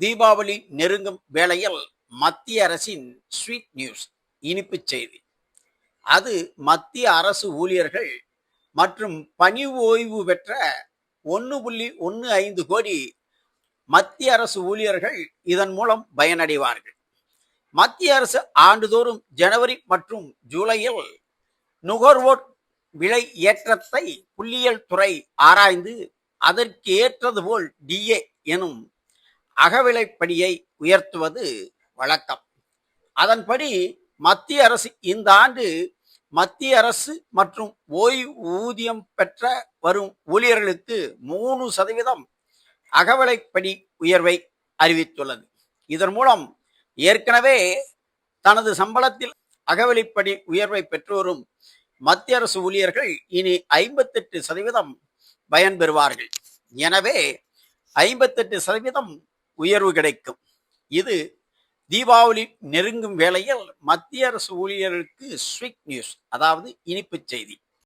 தீபாவளி நெருங்கும் வேளையில் மத்திய அரசின் ஸ்வீட் நியூஸ் இனிப்புச் செய்தி. அது மத்திய அரசு ஊழியர்கள் மற்றும் பணி ஓய்வு பெற்ற ஒன்று புள்ளி ஒன்று ஐந்து கோடி மத்திய அரசு ஊழியர்கள் இதன் மூலம் பயனடைவார்கள். மத்திய அரசு ஆண்டுதோறும் ஜனவரி மற்றும் ஜூலையில் நுகர்வோர் விலை ஏற்றத்தை புள்ளியியல் துறை ஆராய்ந்து அதற்கு ஏற்றது போல் டிஏ எனும் அகவிலைப்படியை உயர்த்துவது வழக்கம். அதன்படி மத்திய அரசு இந்த ஆண்டு மத்திய அரசு மற்றும் ஓய்வூதியம் பெற்ற வரும் ஊழியர்களுக்கு மூணு சதவீதம் அகவிலைப்படி உயர்வை அறிவித்துள்ளது. இதன் மூலம் ஏற்கனவே தனது சம்பளத்தில் அகவிலைப்படி உயர்வை பெற்று வரும் மத்திய அரசு ஊழியர்கள் இனி ஐம்பத்தெட்டு சதவீதம் பயன்பெறுவார்கள். எனவே ஐம்பத்தெட்டு சதவீதம் உயர்வு கிடைக்கும். இது தீபாவளி நெருங்கும் வேளையில் மத்திய அரசு ஊழியர்களுக்கு ஸ்வீட் நியூஸ் அதாவது இனிப்புச் செய்தி.